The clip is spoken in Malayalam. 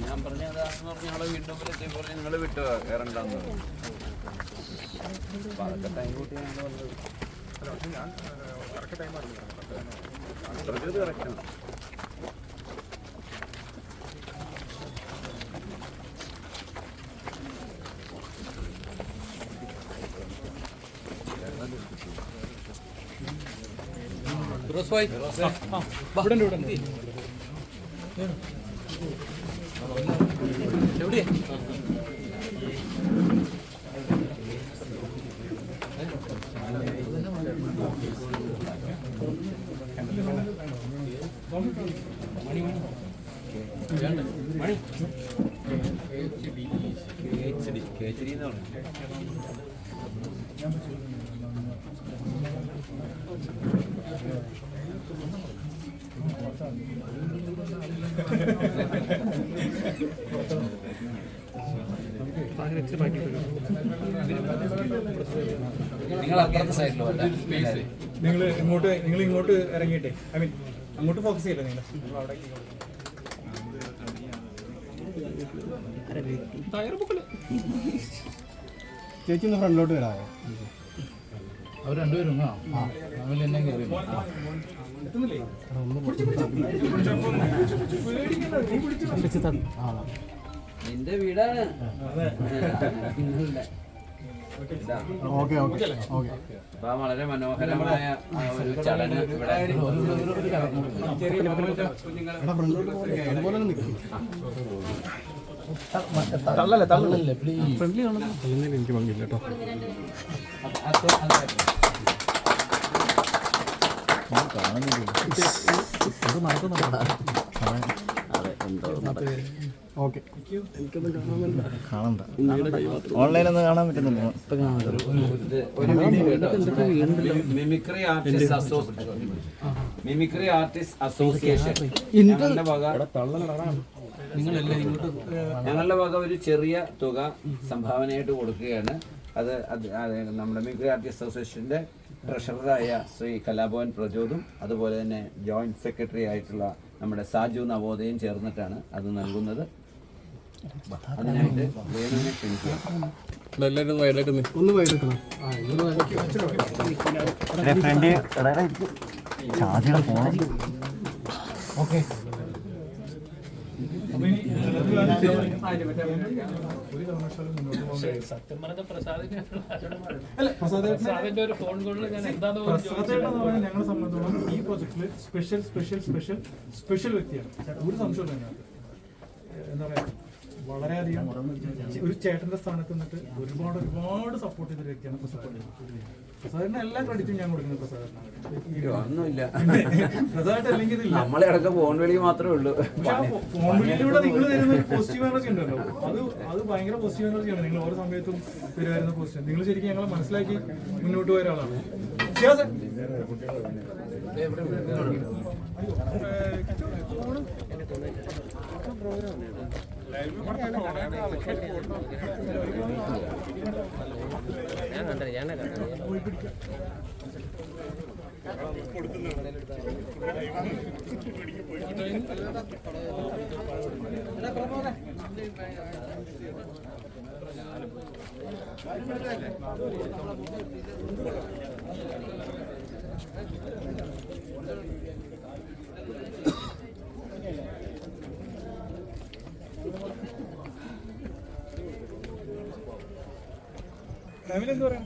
ഞാൻ പറഞ്ഞ അതാന്ന് പറഞ്ഞ ഞങ്ങളെ വീണ്ടും നിങ്ങൾ വിട്ടോ കയറണ്ടെന്ന് അപ്പോൾ അതൊക്കെ ടൈം കൂട്ടി ഞങ്ങൾ വന്നത് അത്രയ്ക്ക് കറക്റ്റാണ് കേച്ചരി എന്ന് പറഞ്ഞു നിങ്ങൾ അപ്പുറത്തെ നിങ്ങൾ ഇങ്ങോട്ട് നിങ്ങൾ ഇങ്ങോട്ട് ഇറങ്ങിയിട്ടേ. ഐ മീൻ അങ്ങോട്ട് ഫോക്കസ് ചെയ്യില്ല നിങ്ങൾ? നിങ്ങൾ അവിടെ ചേച്ചി ഒന്ന് ഫ്രണ്ടിലോട്ട് വരാമോ അവർ രണ്ടുപേരും ആ. എന്നെ കയറി നിന്റെ വീടാണ്. Okay okay okay. അപ്പൊ വളരെ മനോഹരമായ ഒരു ചടങ്ങ് ഇവിടെ. തള്ളല്ലേ തള്ളല്ലേ പ്ലീസ് ഫ്രണ്ട്ലി തള്ളുന്നതിൽ എനിക്ക് പങ്കില്ല കേട്ടോ ഓക്കെ. കാണണ്ട. ഓൺലൈനൊന്നും കാണാൻ പറ്റുന്നില്ല. Mimicry artist association. Mimicry artist association. ഞങ്ങളുടെ വക ഒരു ചെറിയ തുക സംഭാവനയായിട്ട് കൊടുക്കുകയാണ്. അത് നമ്മുടെ മിമിക്രി ആർട്ടിസ്റ്റ് അസോസിയേഷന്റെ ട്രഷററായ ശ്രീ കലാഭവൻ പ്രചോദും അതുപോലെ തന്നെ ജോയിന്റ് സെക്രട്ടറി ആയിട്ടുള്ള നമ്മുടെ സാജു നവോദയം ചേർന്നിട്ടാണ് അത് നൽകുന്നത്. അതിനായിട്ട് വേണുവിനെ ക്ഷണിക്കുക എല്ലാവരും വയലായിട്ട് ഒന്ന് വയലെടുക്കണം ഓക്കെ. സത്യം പറഞ്ഞ ഒരു ഫോൺ കോളിൽ ഞാൻ എന്താന്ന് ഞങ്ങളെ സംബന്ധിച്ചോളം ഈ പ്രോജക്റ്റിൽ സ്പെഷ്യൽ സ്പെഷ്യൽ സ്പെഷ്യൽ സ്പെഷ്യൽ വ്യക്തിയാണ്. ഒരു സംശയം വളരെയധികം ഒരു ചേട്ടന്റെ സ്ഥാനത്ത് നിന്നിട്ട് ഒരുപാട് ഒരുപാട് സപ്പോർട്ട് ചെയ്ത വ്യക്തിയാണ് പ്രസാദ്. പ്രസാദിന്റെ എല്ലാ ക്രെഡിറ്റും ഞാൻ കൊടുക്കുന്നത് പ്രസാദിനാണ് ഒന്നുമില്ല പ്രസാദ് അല്ലെങ്കിൽ ഇതില്ല. നമ്മളെ അടക്കം ഫോൺ വിളി മാത്രമേ ഉള്ളൂ. ഫോൺ വിളിയിലൂടെ നിങ്ങൾ തരുന്ന ഒരു പോസിറ്റീവ് എനർജി ഉണ്ടല്ലോ. അത് അത് ഭയങ്കര പോസിറ്റീവ് എനർജിയാണ് നിങ്ങൾ ഓരോ സമയത്തും തരുമായിരുന്ന പോസിറ്റീവ് നിങ്ങൾ ശരിക്കും ഞങ്ങളെ മനസ്സിലാക്കി മുന്നോട്ട് പോയ ഒരാളാണ്. ഞാൻ കണ്ടത് ഞാൻ കണ്ടില്ല ഫാമിലി എന്താ പറയാ?